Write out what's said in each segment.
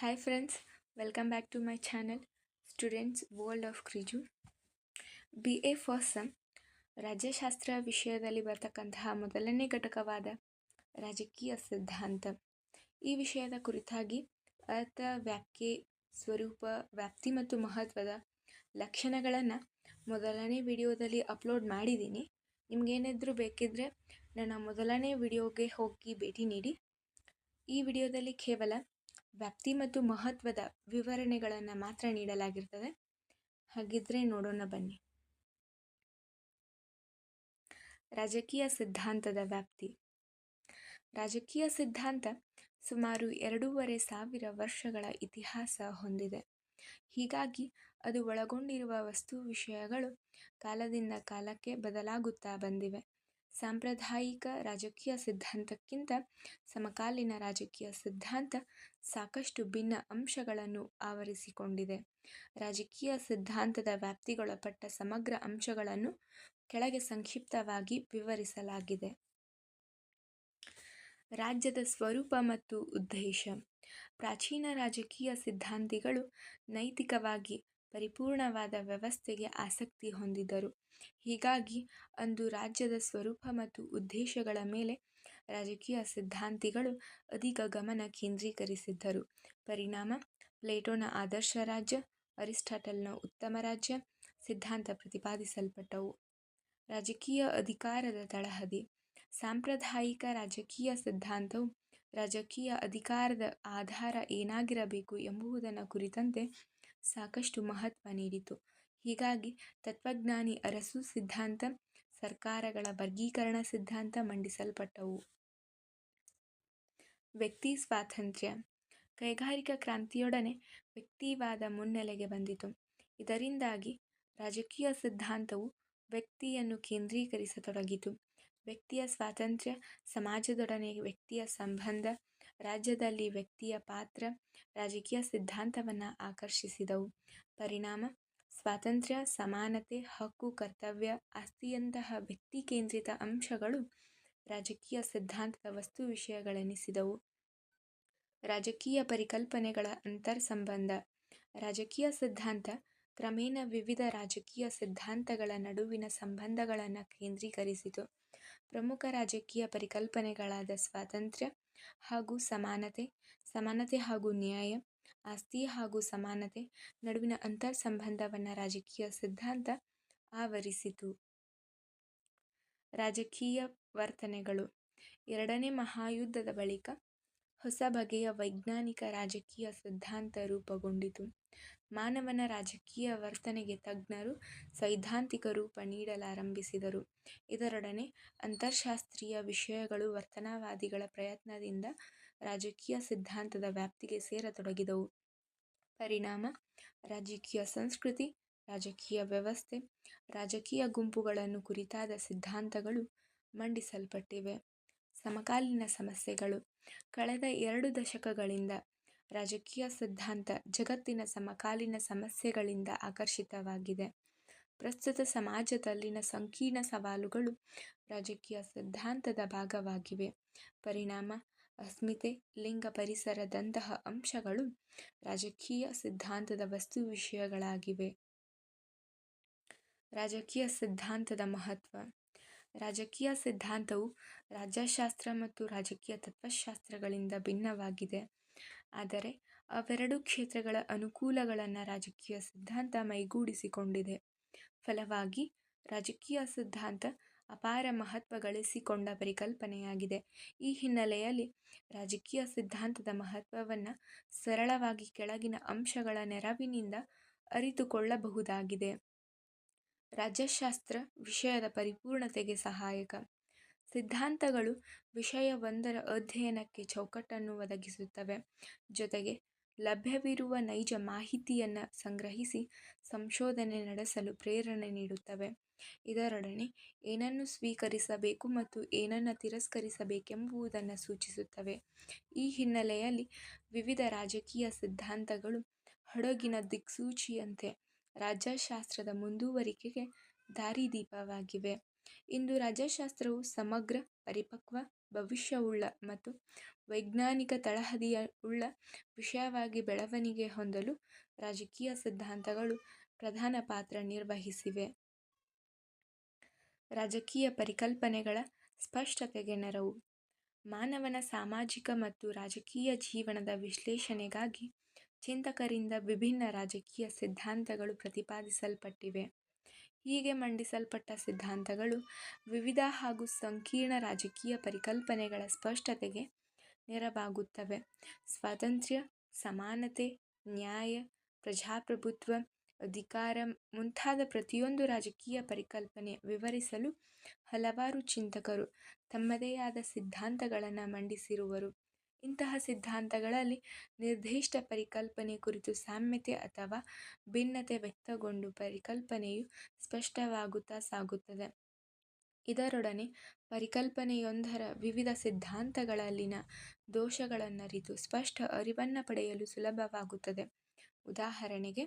Hi friends welcome back to my channel students world of ಕ್ರಿಜು B A first sem ರಾಜ್ಯಶಾಸ್ತ್ರ ವಿಷಯದಲ್ಲಿ ಬರ್ತಕ್ಕಂತಹ ಮೊದಲನೇ ಘಟಕವಾದ ರಾಜಕೀಯ ಸಿದ್ಧಾಂತ ಈ ವಿಷಯದ ಕುರಿತಾಗಿ ಅರ್ಥ ವ್ಯಾಖ್ಯೆ ಸ್ವರೂಪ ವ್ಯಾಪ್ತಿ ಮತ್ತು ಮಹತ್ವದ ಲಕ್ಷಣಗಳನ್ನು ಮೊದಲನೇ ವಿಡಿಯೋದಲ್ಲಿ ಅಪ್ಲೋಡ್ ಮಾಡಿದ್ದೀನಿ ನಿಮಗೇನಾದರೂ ಬೇಕಿದ್ದರೆ ನನ್ನ ಮೊದಲನೇ ವಿಡಿಯೋಗೆ ಹೋಗಿ ಭೇಟಿ ನೀಡಿ ಈ ವಿಡಿಯೋದಲ್ಲಿ ಕೇವಲ ವ್ಯಾಪ್ತಿ ಮತ್ತು ಮಹತ್ವದ ವಿವರಣೆಗಳನ್ನು ಮಾತ್ರ ನೀಡಲಾಗಿರ್ತದೆ. ಹಾಗಿದ್ರೆ ನೋಡೋಣ ಬನ್ನಿ. ರಾಜಕೀಯ ಸಿದ್ಧಾಂತದ ವ್ಯಾಪ್ತಿ. ರಾಜಕೀಯ ಸಿದ್ಧಾಂತ ಸುಮಾರು ಎರಡೂವರೆ ಸಾವಿರ ವರ್ಷಗಳ ಇತಿಹಾಸ ಹೊಂದಿದೆ. ಹೀಗಾಗಿ ಅದು ಒಳಗೊಂಡಿರುವ ವಸ್ತು ವಿಷಯಗಳು ಕಾಲದಿಂದ ಕಾಲಕ್ಕೆ ಬದಲಾಗುತ್ತಾ ಬಂದಿವೆ. ಸಾಂಪ್ರದಾಯಿಕ ರಾಜಕೀಯ ಸಿದ್ಧಾಂತಕ್ಕಿಂತ ಸಮಕಾಲೀನ ರಾಜಕೀಯ ಸಿದ್ಧಾಂತ ಸಾಕಷ್ಟು ಭಿನ್ನ ಅಂಶಗಳನ್ನು ಆವರಿಸಿಕೊಂಡಿದೆ. ರಾಜಕೀಯ ಸಿದ್ಧಾಂತದ ವ್ಯಾಪ್ತಿಗೊಳಪಟ್ಟ ಸಮಗ್ರ ಅಂಶಗಳನ್ನು ಕೆಳಗೆ ಸಂಕ್ಷಿಪ್ತವಾಗಿ ವಿವರಿಸಲಾಗಿದೆ. ರಾಜ್ಯದ ಸ್ವರೂಪ ಮತ್ತು ಉದ್ದೇಶ. ಪ್ರಾಚೀನ ರಾಜಕೀಯ ಸಿದ್ಧಾಂತಿಗಳು ನೈತಿಕವಾಗಿ ಪರಿಪೂರ್ಣವಾದ ವ್ಯವಸ್ಥೆಗೆ ಆಸಕ್ತಿ ಹೊಂದಿದ್ದರು ಹೀಗಾಗಿ ಅಂದು ರಾಜ್ಯದ ಸ್ವರೂಪ ಮತ್ತು ಉದ್ದೇಶಗಳ ಮೇಲೆ ರಾಜಕೀಯ ಸಿದ್ಧಾಂತಿಗಳು ಅಧಿಕ ಗಮನ ಕೇಂದ್ರೀಕರಿಸಿದ್ದರು. ಪರಿಣಾಮ, ಪ್ಲೇಟೋನ ಆದರ್ಶ ರಾಜ್ಯ, ಅರಿಸ್ಟಾಟಲ್ನ ಉತ್ತಮ ರಾಜ್ಯ, ಸಿದ್ಧಾಂತ ಪ್ರತಿಪಾದಿಸಲ್ಪಟ್ಟವು. ರಾಜಕೀಯ ಅಧಿಕಾರದ ತಳಹದಿ. ಸಾಂಪ್ರದಾಯಿಕ ರಾಜಕೀಯ ಸಿದ್ಧಾಂತವು ರಾಜಕೀಯ ಅಧಿಕಾರದ ಆಧಾರ ಏನಾಗಿರಬೇಕು ಎಂಬುದನ್ನು ಕುರಿತಂತೆ ಸಾಕಷ್ಟು ಮಹತ್ವ ನೀಡಿತು. ಹೀಗಾಗಿ ತತ್ವಜ್ಞಾನಿ ಅರಸು ಸಿದ್ಧಾಂತ, ಸರ್ಕಾರಗಳ ವರ್ಗೀಕರಣ ಸಿದ್ಧಾಂತ ಮಂಡಿಸಲ್ಪಟ್ಟವು. ವ್ಯಕ್ತಿ ಸ್ವಾತಂತ್ರ್ಯ. ಕೈಗಾರಿಕಾ ಕ್ರಾಂತಿಯೊಡನೆ ವ್ಯಕ್ತಿವಾದ ಮುನ್ನೆಲೆಗೆ ಬಂದಿತು. ಇದರಿಂದಾಗಿ ರಾಜಕೀಯ ಸಿದ್ಧಾಂತವು ವ್ಯಕ್ತಿಯನ್ನು ಕೇಂದ್ರೀಕರಿಸತೊಡಗಿತು. ವ್ಯಕ್ತಿಯ ಸ್ವಾತಂತ್ರ್ಯ ಸಮಾಜದೊಡನೆ ವ್ಯಕ್ತಿಯ ಸಂಬಂಧ ರಾಜ್ಯದಲ್ಲಿ ವ್ಯಕ್ತಿಯ ಪಾತ್ರ ರಾಜಕೀಯ ಸಿದ್ಧಾಂತವನ್ನು ಆಕರ್ಷಿಸಿದವು. ಪರಿಣಾಮ ಸ್ವಾತಂತ್ರ್ಯ, ಸಮಾನತೆ, ಹಕ್ಕು, ಕರ್ತವ್ಯ ಆಸ್ತಿಯಂತಹ ವ್ಯಕ್ತಿ ಕೇಂದ್ರಿತ ಅಂಶಗಳು ರಾಜಕೀಯ ಸಿದ್ಧಾಂತದ ವಸ್ತು ವಿಷಯಗಳೆನಿಸಿದವು. ರಾಜಕೀಯ ಪರಿಕಲ್ಪನೆಗಳ ಅಂತರ್ ಸಂಬಂಧ ರಾಜಕೀಯ ಸಿದ್ಧಾಂತ ಕ್ರಮೇಣ ವಿವಿಧ ರಾಜಕೀಯ ಸಿದ್ಧಾಂತಗಳ ನಡುವಿನ ಸಂಬಂಧಗಳನ್ನು ಕೇಂದ್ರೀಕರಿಸಿತು. ಪ್ರಮುಖ ರಾಜಕೀಯ ಪರಿಕಲ್ಪನೆಗಳಾದ ಸ್ವಾತಂತ್ರ್ಯ ಹಾಗೂ ಸಮಾನತೆ ಸಮಾನತೆ ಹಾಗೂ ನ್ಯಾಯ, ಆಸ್ತಿ ಹಾಗೂ ಸಮಾನತೆ ನಡುವಿನ ಅಂತರ್ಸಂಬಂಧವನ್ನು ರಾಜಕೀಯ ಸಿದ್ಧಾಂತ ಆವರಿಸಿತು. ರಾಜಕೀಯ ವರ್ತನೆಗಳು. ಎರಡನೇ ಮಹಾಯುದ್ಧದ ಬಳಿಕ ಹೊಸ ಬಗೆಯ ವೈಜ್ಞಾನಿಕ ರಾಜಕೀಯ ಸಿದ್ಧಾಂತ ರೂಪುಗೊಂಡಿತು. ಮಾನವನ ರಾಜಕೀಯ ವರ್ತನೆಗೆ ತಜ್ಞರು ಸೈದ್ಧಾಂತಿಕ ರೂಪ ನೀಡಲಾರಂಭಿಸಿದರು. ಇದರೊಡನೆ ಅಂತರ್ಶಾಸ್ತ್ರೀಯ ವಿಷಯಗಳು ವರ್ತನಾವಾದಿಗಳ ಪ್ರಯತ್ನದಿಂದ ರಾಜಕೀಯ ಸಿದ್ಧಾಂತದ ವ್ಯಾಪ್ತಿಗೆ ಸೇರತೊಡಗಿದವು. ಪರಿಣಾಮ, ರಾಜಕೀಯ ಸಂಸ್ಕೃತಿ, ರಾಜಕೀಯ ವ್ಯವಸ್ಥೆ, ರಾಜಕೀಯ ಗುಂಪುಗಳನ್ನು ಕುರಿತಾದ ಸಿದ್ಧಾಂತಗಳು ಮಂಡಿಸಲ್ಪಟ್ಟಿವೆ. ಸಮಕಾಲೀನ ಸಮಸ್ಯೆಗಳು ಕಳೆದ ಎರಡು ದಶಕಗಳಿಂದ ರಾಜಕೀಯ ಸಿದ್ಧಾಂತ ಜಗತ್ತಿನ ಸಮಕಾಲೀನ ಸಮಸ್ಯೆಗಳಿಂದ ಆಕರ್ಷಿತವಾಗಿದೆ. ಪ್ರಸ್ತುತ ಸಮಾಜದಲ್ಲಿನ ಸಂಕೀರ್ಣ ಸವಾಲುಗಳು ರಾಜಕೀಯ ಸಿದ್ಧಾಂತದ ಭಾಗವಾಗಿವೆ. ಪರಿಣಾಮ, ಅಸ್ಮಿತೆ, ಲಿಂಗ ಪರಿಸರದಂತಹ ಅಂಶಗಳು ರಾಜಕೀಯ ಸಿದ್ಧಾಂತದ ವಸ್ತು ವಿಷಯಗಳಾಗಿವೆ. ರಾಜಕೀಯ ಸಿದ್ಧಾಂತದ ಮಹತ್ವ ರಾಜಕೀಯ ಸಿದ್ಧಾಂತವು ರಾಜ್ಯಶಾಸ್ತ್ರ ಮತ್ತು ರಾಜಕೀಯ ತತ್ವಶಾಸ್ತ್ರಗಳಿಂದ ಭಿನ್ನವಾಗಿದೆ. ಆದರೆ, ಅವೆರಡೂ ಕ್ಷೇತ್ರಗಳ ಅನುಕೂಲಗಳನ್ನು ರಾಜಕೀಯ ಸಿದ್ಧಾಂತ ಮೈಗೂಡಿಸಿಕೊಂಡಿದೆ. ಫಲವಾಗಿ, ರಾಜಕೀಯ ಸಿದ್ಧಾಂತ ಅಪಾರ ಮಹತ್ವ ಗಳಿಸಿಕೊಂಡ ಪರಿಕಲ್ಪನೆಯಾಗಿದೆ. ಈ ಹಿನ್ನೆಲೆಯಲ್ಲಿ ರಾಜಕೀಯ ಸಿದ್ಧಾಂತದ ಮಹತ್ವವನ್ನು ಸರಳವಾಗಿ ಕೆಳಗಿನ ಅಂಶಗಳ ನೆರವಿನಿಂದ ಅರಿತುಕೊಳ್ಳಬಹುದಾಗಿದೆ. ರಾಜ್ಯಶಾಸ್ತ್ರ ವಿಷಯದ ಪರಿಪೂರ್ಣತೆಗೆ ಸಹಾಯಕ. ಸಿದ್ಧಾಂತಗಳು ವಿಷಯವೊಂದರ ಅಧ್ಯಯನಕ್ಕೆ ಚೌಕಟ್ಟನ್ನು ಒದಗಿಸುತ್ತವೆ. ಜೊತೆಗೆ ಲಭ್ಯವಿರುವ ನೈಜ ಮಾಹಿತಿಯನ್ನು ಸಂಗ್ರಹಿಸಿ ಸಂಶೋಧನೆ ನಡೆಸಲು ಪ್ರೇರಣೆ ನೀಡುತ್ತವೆ. ಇದರೊಡನೆ ಏನನ್ನು ಸ್ವೀಕರಿಸಬೇಕು ಮತ್ತು ಏನನ್ನು ತಿರಸ್ಕರಿಸಬೇಕೆಂಬುದನ್ನು ಸೂಚಿಸುತ್ತವೆ. ಈ ಹಿನ್ನೆಲೆಯಲ್ಲಿ ವಿವಿಧ ರಾಜಕೀಯ ಸಿದ್ಧಾಂತಗಳು ಹಡಗಿನ ದಿಕ್ಸೂಚಿಯಂತೆ ರಾಜ್ಯಶಾಸ್ತ್ರದ ಮುಂದುವರಿಕೆಗೆ ದಾರಿದೀಪವಾಗಿವೆ ಇಂದು ರಾಜ್ಯಶಾಸ್ತ್ರವು ಸಮಗ್ರ, ಪರಿಪಕ್ವ, ಭವಿಷ್ಯವುಳ್ಳ ಮತ್ತು ವೈಜ್ಞಾನಿಕ ತಳಹದಿಯ ಉಳ್ಳ ವಿಷಯವಾಗಿ ಬೆಳವಣಿಗೆ ಹೊಂದಲು ರಾಜಕೀಯ ಸಿದ್ಧಾಂತಗಳು ಪ್ರಧಾನ ಪಾತ್ರ ನಿರ್ವಹಿಸಿವೆ. ರಾಜಕೀಯ ಪರಿಕಲ್ಪನೆಗಳ ಸ್ಪಷ್ಟತೆಗೆ ನೆರವು. ಮಾನವನ ಸಾಮಾಜಿಕ ಮತ್ತು ರಾಜಕೀಯ ಜೀವನದ ವಿಶ್ಲೇಷಣೆಗಾಗಿ ಚಿಂತಕರಿಂದ ವಿಭಿನ್ನ ರಾಜಕೀಯ ಸಿದ್ಧಾಂತಗಳು ಪ್ರತಿಪಾದಿಸಲ್ಪಟ್ಟಿವೆ. ಹೀಗೆ ಮಂಡಿಸಲ್ಪಟ್ಟ ಸಿದ್ಧಾಂತಗಳು ವಿವಿಧ ಹಾಗೂ ಸಂಕೀರ್ಣ ರಾಜಕೀಯ ಪರಿಕಲ್ಪನೆಗಳ ಸ್ಪಷ್ಟತೆಗೆ ನೆರವಾಗುತ್ತವೆ. ಸ್ವಾತಂತ್ರ್ಯ, ಸಮಾನತೆ, ನ್ಯಾಯ, ಪ್ರಜಾಪ್ರಭುತ್ವ, ಅಧಿಕಾರ ಮುಂತಾದ ಪ್ರತಿಯೊಂದು ರಾಜಕೀಯ ಪರಿಕಲ್ಪನೆ ವಿವರಿಸಲು ಹಲವಾರು ಚಿಂತಕರು ತಮ್ಮದೇ ಆದ ಸಿದ್ಧಾಂತಗಳನ್ನು ಮಂಡಿಸಿರುವರು. ಇಂತಹ ಸಿದ್ಧಾಂತಗಳಲ್ಲಿ ನಿರ್ದಿಷ್ಟ ಪರಿಕಲ್ಪನೆ ಕುರಿತು ಸಾಮ್ಯತೆ ಅಥವಾ ಭಿನ್ನತೆ ವ್ಯಕ್ತಗೊಂಡು ಪರಿಕಲ್ಪನೆಯು ಸ್ಪಷ್ಟವಾಗುತ್ತಾ ಸಾಗುತ್ತದೆ. ಇದರೊಡನೆ ಪರಿಕಲ್ಪನೆಯೊಂದರ ವಿವಿಧ ಸಿದ್ಧಾಂತಗಳಲ್ಲಿನ ದೋಷಗಳನ್ನರಿತು ಸ್ಪಷ್ಟ ಅರಿವನ್ನು ಪಡೆಯಲು ಸುಲಭವಾಗುತ್ತದೆ. ಉದಾಹರಣೆಗೆ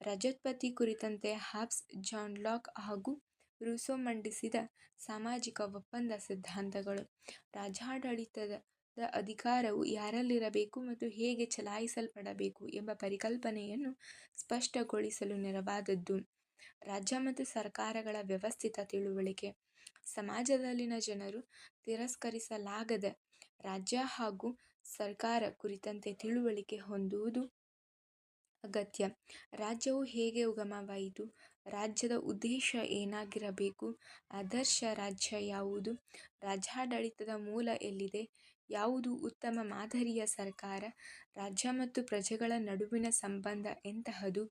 ರಜೋತ್ಪತ್ತಿ ಕುರಿತಂತೆ ಹಾಬ್ಸ್, ಜಾನ್ ಲಾಕ್ ಹಾಗೂ ರೂಸೋ ಮಂಡಿಸಿದ ಸಾಮಾಜಿಕ ಒಪ್ಪಂದ ಸಿದ್ಧಾಂತಗಳು ರಾಜ್ಯಾಡಳಿತದ ಅಧಿಕಾರವು ಯಾರಲ್ಲಿರಬೇಕು ಮತ್ತು ಹೇಗೆ ಚಲಾಯಿಸಲ್ಪಡಬೇಕು ಎಂಬ ಪರಿಕಲ್ಪನೆಯನ್ನು ಸ್ಪಷ್ಟಗೊಳಿಸಲು ನೆರವಾದದ್ದು. ರಾಜ್ಯ ಮತ್ತು ಸರ್ಕಾರಗಳ ವ್ಯವಸ್ಥಿತ ತಿಳುವಳಿಕೆ. ಸಮಾಜದಲ್ಲಿನ ಜನರು ತಿರಸ್ಕರಿಸಲಾಗದ ರಾಜ್ಯ ಹಾಗೂ ಸರ್ಕಾರ ಕುರಿತಂತೆ ತಿಳುವಳಿಕೆ ಹೊಂದುವುದು ಅಗತ್ಯ. ರಾಜ್ಯವು ಹೇಗೆ ಉಗಮವಾಯಿತು, ರಾಜ್ಯದ ಉದ್ದೇಶ ಏನಾಗಿರಬೇಕು, ಆದರ್ಶ ರಾಜ್ಯ ಯಾವುದು, ರಾಜ್ಯಾಡಳಿತದ ಮೂಲ ಎಲ್ಲಿದೆ, ಯಾವುದು ಉತ್ತಮ ಮಾದರಿಯ ಸರ್ಕಾರ, ರಾಜ್ಯ ಮತ್ತು ಪ್ರಜೆಗಳ ನಡುವಿನ ಸಂಬಂಧ ಎಂತಹದು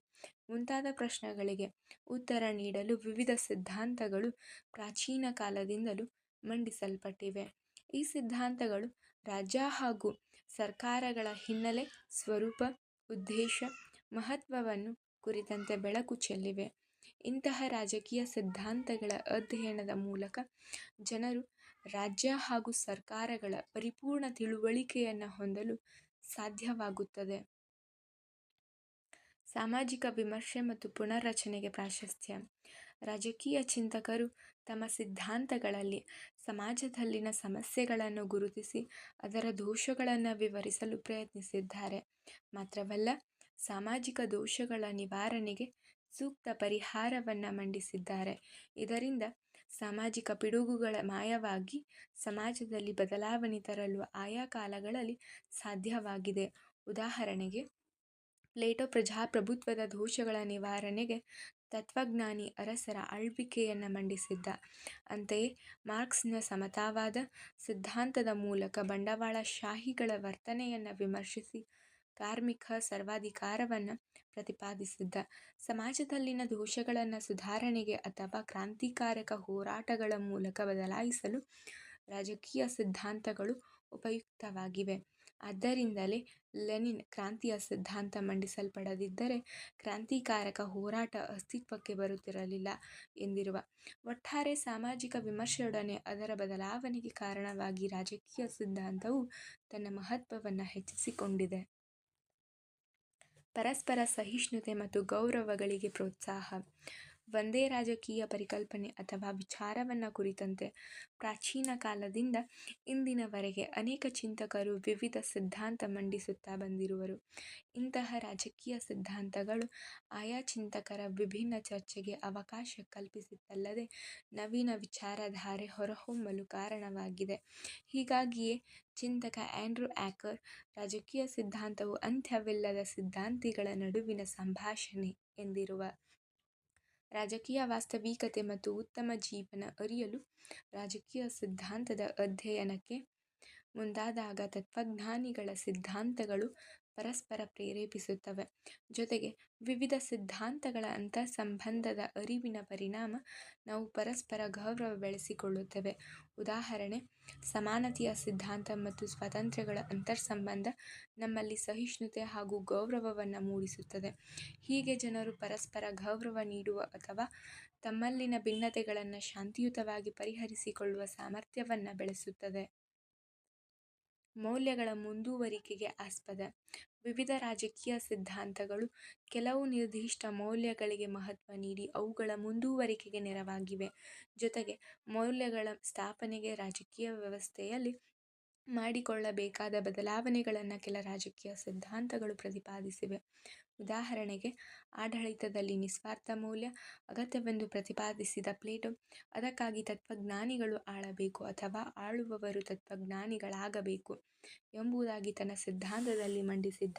ಮುಂತಾದ ಪ್ರಶ್ನೆಗಳಿಗೆ ಉತ್ತರ ನೀಡಲು ವಿವಿಧ ಸಿದ್ಧಾಂತಗಳು ಪ್ರಾಚೀನ ಕಾಲದಿಂದಲೂ ಮಂಡಿಸಲ್ಪಟ್ಟಿವೆ. ಈ ಸಿದ್ಧಾಂತಗಳು ರಾಜ್ಯ ಹಾಗೂ ಸರ್ಕಾರಗಳ ಹಿನ್ನೆಲೆ, ಸ್ವರೂಪ, ಉದ್ದೇಶ, ಮಹತ್ವವನ್ನು ಕುರಿತಂತೆ ಬೆಳಕು ಚೆಲ್ಲಿವೆ. ಇಂತಹ ರಾಜಕೀಯ ಸಿದ್ಧಾಂತಗಳ ಅಧ್ಯಯನದ ಮೂಲಕ ಜನರು ರಾಜ್ಯ ಹಾಗೂ ಸರ್ಕಾರಗಳ ಪರಿಪೂರ್ಣ ತಿಳುವಳಿಕೆಯನ್ನು ಹೊಂದಲು ಸಾಧ್ಯವಾಗುತ್ತದೆ. ಸಾಮಾಜಿಕ ವಿಮರ್ಶೆ ಮತ್ತು ಪುನರ್ರಚನೆಗೆ ಪ್ರಾಶಸ್ತ್ಯ. ರಾಜಕೀಯ ಚಿಂತಕರು ತಮ್ಮ ಸಿದ್ಧಾಂತಗಳಲ್ಲಿ ಸಮಾಜದಲ್ಲಿನ ಸಮಸ್ಯೆಗಳನ್ನು ಗುರುತಿಸಿ ಅದರ ದೋಷಗಳನ್ನು ವಿವರಿಸಲು ಪ್ರಯತ್ನಿಸಿದ್ದಾರೆ. ಮಾತ್ರವಲ್ಲ, ಸಾಮಾಜಿಕ ದೋಷಗಳ ನಿವಾರಣೆಗೆ ಸೂಕ್ತ ಪರಿಹಾರವನ್ನು ಮಂಡಿಸಿದ್ದಾರೆ. ಇದರಿಂದ ಸಾಮಾಜಿಕ ಪಿಡುಗುಗಳ ಮಾಯವಾಗಿ ಸಮಾಜದಲ್ಲಿ ಬದಲಾವಣೆ ತರಲು ಆಯಾ ಕಾಲಗಳಲ್ಲಿ ಸಾಧ್ಯವಾಗಿದೆ. ಉದಾಹರಣೆಗೆ, ಪ್ಲೇಟೋ ಪ್ರಜಾಪ್ರಭುತ್ವದ ದೋಷಗಳ ನಿವಾರಣೆಗೆ ತತ್ವಜ್ಞಾನಿ ಅರಸರ ಆಳ್ವಿಕೆಯನ್ನು ಮಂಡಿಸಿದ್ದ ಅಂತೆಯೇ, ಮಾರ್ಕ್ಸ್ನ ಸಮತಾವಾದ ಸಿದ್ಧಾಂತದ ಮೂಲಕ ಬಂಡವಾಳಶಾಹಿಗಳ ವರ್ತನೆಯನ್ನು ವಿಮರ್ಶಿಸಿ ಕಾರ್ಮಿಕ ಸರ್ವಾಧಿಕಾರವನ್ನು ಪ್ರತಿಪಾದಿಸಿದ್ದ ಸಮಾಜದಲ್ಲಿನ ದೋಷಗಳನ್ನು ಸುಧಾರಣೆಗೆ ಅಥವಾ ಕ್ರಾಂತಿಕಾರಕ ಹೋರಾಟಗಳ ಮೂಲಕ ಬದಲಾಯಿಸಲು ರಾಜಕೀಯ ಸಿದ್ಧಾಂತಗಳು ಉಪಯುಕ್ತವಾಗಿವೆ. ಆದ್ದರಿಂದಲೇ ಲೆನಿನ್ ಕ್ರಾಂತಿಯ ಸಿದ್ಧಾಂತ ಮಂಡಿಸಲ್ಪಡದಿದ್ದರೆ ಕ್ರಾಂತಿಕಾರಕ ಹೋರಾಟ ಅಸ್ತಿತ್ವಕ್ಕೆ ಬರುತ್ತಿರಲಿಲ್ಲ ಎಂದಿರುವ. ಒಟ್ಟಾರೆ ಸಾಮಾಜಿಕ ವಿಮರ್ಶೆಯೊಡನೆ ಅದರ ಬದಲಾವಣೆಗೆ ಕಾರಣವಾಗಿ ರಾಜಕೀಯ ಸಿದ್ಧಾಂತವು ತನ್ನ ಮಹತ್ವವನ್ನು ಹೆಚ್ಚಿಸಿಕೊಂಡಿದೆ. ಪರಸ್ಪರ ಸಹಿಷ್ಣುತೆ ಮತ್ತು ಗೌರವಗಳಿಗೆ ಪ್ರೋತ್ಸಾಹ. ಒಂದೇ ರಾಜಕೀಯ ಪರಿಕಲ್ಪನೆ ಅಥವಾ ವಿಚಾರವನ್ನು ಕುರಿತಂತೆ ಪ್ರಾಚೀನ ಕಾಲದಿಂದ ಇಂದಿನವರೆಗೆ ಅನೇಕ ಚಿಂತಕರು ವಿವಿಧ ಸಿದ್ಧಾಂತ ಮಂಡಿಸುತ್ತಾ ಬಂದಿರುವರು. ಇಂತಹ ರಾಜಕೀಯ ಸಿದ್ಧಾಂತಗಳು ಆಯಾ ಚಿಂತಕರ ವಿಭಿನ್ನ ಚರ್ಚೆಗೆ ಅವಕಾಶ ಕಲ್ಪಿಸಿತ್ತಲ್ಲದೆ ನವೀನ ವಿಚಾರಧಾರೆ ಹೊರಹೊಮ್ಮಲು ಕಾರಣವಾಗಿದೆ. ಹೀಗಾಗಿಯೇ ಚಿಂತಕ ಆಂಡ್ರ್ಯೂ ಆ್ಯಕರ್ ರಾಜಕೀಯ ಸಿದ್ಧಾಂತವು ಅಂತ್ಯವಿಲ್ಲದ ಸಿದ್ಧಾಂತಿಗಳ ನಡುವಿನ ಸಂಭಾಷಣೆ ಎಂದಿರುವ. ರಾಜಕೀಯ ವಾಸ್ತವಿಕತೆ ಮತ್ತು ಉತ್ತಮ ಜೀವನ ಅರಿಯಲು ರಾಜಕೀಯ ಸಿದ್ಧಾಂತದ ಅಧ್ಯಯನಕ್ಕೆ ಮುಂದಾದಾಗ ತತ್ವಜ್ಞಾನಿಗಳ ಸಿದ್ಧಾಂತಗಳು ಪರಸ್ಪರ ಪ್ರೇರೇಪಿಸುತ್ತವೆ. ಜೊತೆಗೆ ವಿವಿಧ ಸಿದ್ಧಾಂತಗಳ ಅಂತರ್ಸಂಬಂಧದ ಅರಿವಿನ ಪರಿಣಾಮ ನಾವು ಪರಸ್ಪರ ಗೌರವ ಬೆಳೆಸಿಕೊಳ್ಳುತ್ತೇವೆ. ಉದಾಹರಣೆ, ಸಮಾನತೆಯ ಸಿದ್ಧಾಂತ ಮತ್ತು ಸ್ವಾತಂತ್ರ್ಯಗಳ ಅಂತರ್ಸಂಬಂಧ ನಮ್ಮಲ್ಲಿ ಸಹಿಷ್ಣುತೆ ಹಾಗೂ ಗೌರವವನ್ನು ಮೂಡಿಸುತ್ತದೆ. ಹೀಗೆ ಜನರು ಪರಸ್ಪರ ಗೌರವ ನೀಡುವ ಅಥವಾ ತಮ್ಮಲ್ಲಿನ ಭಿನ್ನತೆಗಳನ್ನು ಶಾಂತಿಯುತವಾಗಿ ಪರಿಹರಿಸಿಕೊಳ್ಳುವ ಸಾಮರ್ಥ್ಯವನ್ನು ಬೆಳೆಸುತ್ತದೆ. ಮೌಲ್ಯಗಳ ಮುಂದುವರಿಕೆಗೆ ಆಸ್ಪದ. ವಿವಿಧ ರಾಜಕೀಯ ಸಿದ್ಧಾಂತಗಳು ಕೆಲವು ನಿರ್ದಿಷ್ಟ ಮೌಲ್ಯಗಳಿಗೆ ಮಹತ್ವ ನೀಡಿ ಅವುಗಳ ಮುಂದುವರಿಕೆಗೆ ನೆರವಾಗಿವೆ. ಜೊತೆಗೆ ಮೌಲ್ಯಗಳ ಸ್ಥಾಪನೆಗೆ ರಾಜಕೀಯ ವ್ಯವಸ್ಥೆಯಲ್ಲಿ ಮಾಡಿಕೊಳ್ಳಬೇಕಾದ ಬದಲಾವಣೆಗಳನ್ನು ಕೆಲ ರಾಜಕೀಯ ಸಿದ್ಧಾಂತಗಳು ಪ್ರತಿಪಾದಿಸಿವೆ. ಉದಾಹರಣೆಗೆ, ಆಡಳಿತದಲ್ಲಿ ನಿಸ್ವಾರ್ಥ ಮೌಲ್ಯ, ಅಗತ್ಯವೆಂದು ಪ್ರತಿಪಾದಿಸಿದ ಪ್ಲೇಟೋ, ಅದಕ್ಕಾಗಿ ತತ್ವಜ್ಞಾನಿಗಳು ಆಳಬೇಕು ಅಥವಾ ಆಳುವವರು ತತ್ವಜ್ಞಾನಿಗಳಾಗಬೇಕು ಎಂಬುದಾಗಿ ತನ್ನ ಸಿದ್ಧಾಂತದಲ್ಲಿ ಮಂಡಿಸಿದ್ದ.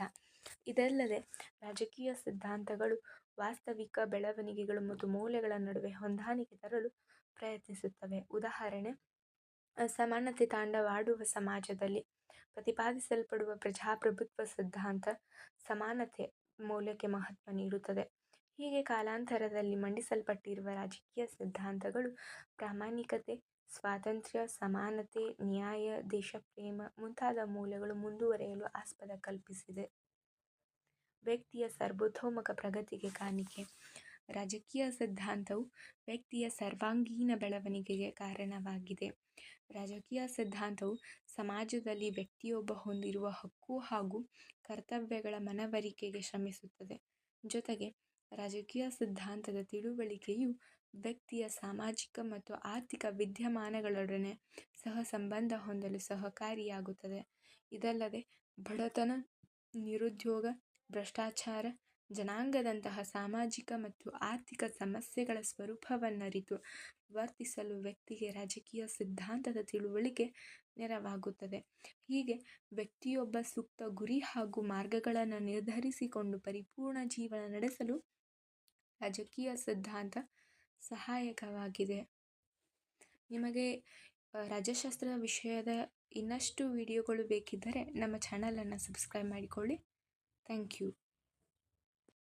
ಇದಲ್ಲದೆ, ರಾಜಕೀಯ ಸಿದ್ಧಾಂತಗಳು ವಾಸ್ತವಿಕ ಬೆಳವಣಿಗೆಗಳು ಮತ್ತು ಮೌಲ್ಯಗಳ ನಡುವೆ ಹೊಂದಾಣಿಕೆ ತರಲು ಪ್ರಯತ್ನಿಸುತ್ತವೆ. ಉದಾಹರಣೆ ಅಸಮಾನತೆ ತಾಂಡವಾಡುವ ಸಮಾಜದಲ್ಲಿ ಪ್ರತಿಪಾದಿಸಲ್ಪಡುವ ಪ್ರಜಾಪ್ರಭುತ್ವ ಸಿದ್ಧಾಂತ ಸಮಾನತೆ ಮೌಲ್ಯಕ್ಕೆ ಮಹತ್ವ ನೀಡುತ್ತದೆ. ಹೀಗೆ ಕಾಲಾಂತರದಲ್ಲಿ ಮಂಡಿಸಲ್ಪಟ್ಟಿರುವ ರಾಜಕೀಯ ಸಿದ್ಧಾಂತಗಳು ಪ್ರಾಮಾಣಿಕತೆ, ಸ್ವಾತಂತ್ರ್ಯ, ಸಮಾನತೆ, ನ್ಯಾಯ, ದೇಶಪ್ರೇಮ ಮುಂತಾದ ಮೌಲ್ಯಗಳು ಮುಂದುವರೆಯಲು ಆಸ್ಪದ ಕಲ್ಪಿಸಿದೆ. ವ್ಯಕ್ತಿಯ ಸರ್ವತೋಮುಖ ಪ್ರಗತಿಗೆ ಕಾಣಿಕೆ ರಾಜಕೀಯ ಸಿದ್ಧಾಂತವು ವ್ಯಕ್ತಿಯ ಸರ್ವಾಂಗೀಣ ಬೆಳವಣಿಗೆಗೆ ಕಾರಣವಾಗಿದೆ. ರಾಜಕೀಯ ಸಿದ್ಧಾಂತವು ಸಮಾಜದಲ್ಲಿ ವ್ಯಕ್ತಿಯೊಬ್ಬ ಹೊಂದಿರುವ ಹಕ್ಕು ಹಾಗೂ ಕರ್ತವ್ಯಗಳ ಮನವರಿಕೆಗೆ ಶ್ರಮಿಸುತ್ತದೆ. ಜೊತೆಗೆ ರಾಜಕೀಯ ಸಿದ್ಧಾಂತದ ತಿಳುವಳಿಕೆಯು ವ್ಯಕ್ತಿಯ ಸಾಮಾಜಿಕ ಮತ್ತು ಆರ್ಥಿಕ ವಿದ್ಯಮಾನಗಳೊಡನೆ ಸಹಸಂಬಂಧ ಹೊಂದಲು ಸಹಕಾರಿಯಾಗುತ್ತದೆ. ಇದಲ್ಲದೆ ಬಡತನ, ನಿರುದ್ಯೋಗ, ಭ್ರಷ್ಟಾಚಾರ, ಜನಾಂಗದಂತಹ ಸಾಮಾಜಿಕ ಮತ್ತು ಆರ್ಥಿಕ ಸಮಸ್ಯೆಗಳ ಸ್ವರೂಪವನ್ನರಿತು ವರ್ತಿಸಲು ವ್ಯಕ್ತಿಗೆ ರಾಜಕೀಯ ಸಿದ್ಧಾಂತದ ತಿಳುವಳಿಕೆ ನೆರವಾಗುತ್ತದೆ. ಹೀಗೆ ವ್ಯಕ್ತಿಯೊಬ್ಬ ಸೂಕ್ತ ಗುರಿ ಹಾಗೂ ಮಾರ್ಗಗಳನ್ನು ನಿರ್ಧರಿಸಿಕೊಂಡು ಪರಿಪೂರ್ಣ ಜೀವನ ನಡೆಸಲು ರಾಜಕೀಯ ಸಿದ್ಧಾಂತ ಸಹಾಯಕವಾಗಿದೆ. ನಿಮಗೆ ರಾಜ್ಯಶಾಸ್ತ್ರ ವಿಷಯದ ಇನ್ನಷ್ಟು ವಿಡಿಯೋಗಳು ಬೇಕಿದ್ದರೆ ನಮ್ಮ ಚಾನಲನ್ನು ಸಬ್ಸ್ಕ್ರೈಬ್ ಮಾಡಿಕೊಳ್ಳಿ. Thank you